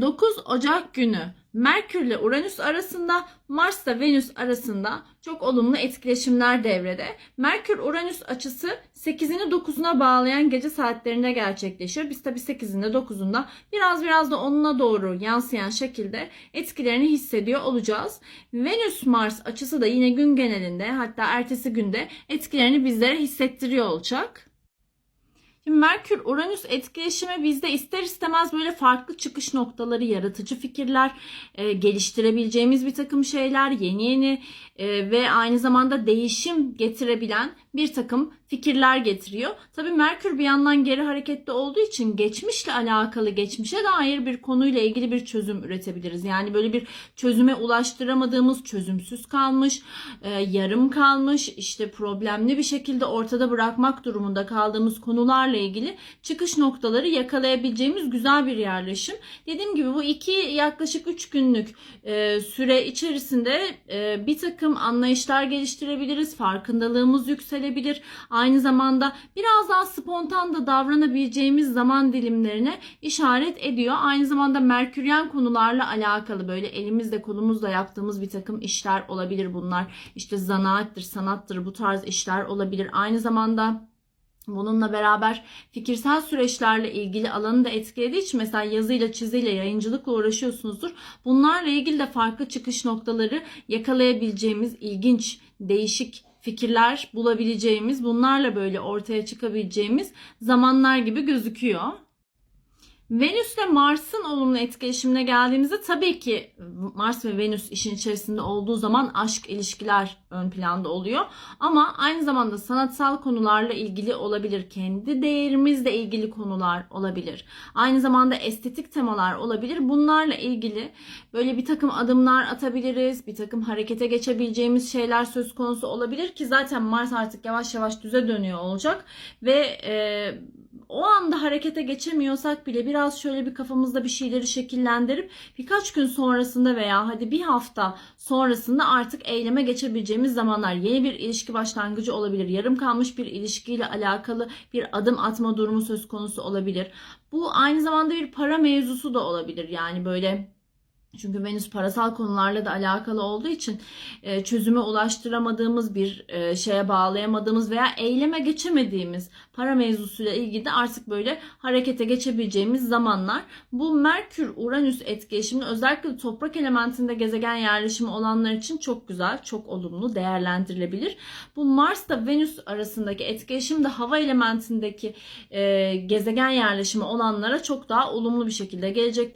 9 Ocak günü Merkür ile Uranüs arasında, Mars ile Venüs arasında çok olumlu etkileşimler devrede. Merkür-Uranüs açısı 8'ini 9'una bağlayan gece saatlerinde gerçekleşiyor. Biz tabii 8'inde 9'unda biraz biraz da 10'una doğru yansıyan şekilde etkilerini hissediyor olacağız. Venüs-Mars açısı da yine gün genelinde hatta ertesi günde etkilerini bizlere hissettiriyor olacak. Şimdi Merkür Uranüs etkileşimi bizde ister istemez böyle farklı çıkış noktaları, yaratıcı fikirler, e, geliştirebileceğimiz bir takım şeyler, yeni yeni e, ve aynı zamanda değişim getirebilen bir takım fikirler getiriyor. Tabii Merkür bir yandan geri hareketli olduğu için geçmişle alakalı, geçmişe dair bir konuyla ilgili bir çözüm üretebiliriz. Yani böyle bir çözüme ulaştıramadığımız, çözümsüz kalmış, e, yarım kalmış, işte problemli bir şekilde ortada bırakmak durumunda kaldığımız konularla ilgili çıkış noktaları yakalayabileceğimiz güzel bir yerleşim. Dediğim gibi bu iki yaklaşık 3 günlük e, süre içerisinde e, bir takım anlayışlar geliştirebiliriz. Farkındalığımız yükselebilir. Aynı zamanda biraz daha spontan da davranabileceğimiz zaman dilimlerine işaret ediyor. Aynı zamanda merküryen konularla alakalı böyle elimizle kolumuzla yaptığımız bir takım işler olabilir bunlar. İşte zanaattir, sanattır bu tarz işler olabilir. Aynı zamanda Bununla beraber fikirsel süreçlerle ilgili alanı da etkilediği için mesela yazıyla, çiziyle, yayıncılıkla uğraşıyorsunuzdur. Bunlarla ilgili de farklı çıkış noktaları yakalayabileceğimiz ilginç, değişik fikirler bulabileceğimiz, bunlarla böyle ortaya çıkabileceğimiz zamanlar gibi gözüküyor. Venüs ile Mars'ın olumlu etkileşimine geldiğimizde tabii ki Mars ve Venüs işin içerisinde olduğu zaman aşk ilişkiler ön planda oluyor. Ama aynı zamanda sanatsal konularla ilgili olabilir. Kendi değerimizle ilgili konular olabilir. Aynı zamanda estetik temalar olabilir. Bunlarla ilgili böyle bir takım adımlar atabiliriz. Bir takım harekete geçebileceğimiz şeyler söz konusu olabilir ki zaten Mars artık yavaş yavaş düze dönüyor olacak. Ve e, o anda harekete geçemiyorsak bile biraz şöyle bir kafamızda bir şeyleri şekillendirip birkaç gün sonrasında veya hadi bir hafta sonrasında artık eyleme geçebileceğimiz zamanlar yeni bir ilişki başlangıcı olabilir. Yarım kalmış bir ilişkiyle alakalı bir adım atma durumu söz konusu olabilir. Bu aynı zamanda bir para mevzusu da olabilir. Yani böyle çünkü Venüs parasal konularla da alakalı olduğu için e, çözüme ulaştıramadığımız bir e, şeye bağlayamadığımız veya eyleme geçemediğimiz para mevzusuyla ilgili de artık böyle harekete geçebileceğimiz zamanlar. Bu Merkür-Uranüs etkileşimi özellikle toprak elementinde gezegen yerleşimi olanlar için çok güzel, çok olumlu değerlendirilebilir. Bu Mars da Venüs arasındaki etkileşim de hava elementindeki e, gezegen yerleşimi olanlara çok daha olumlu bir şekilde gelecek.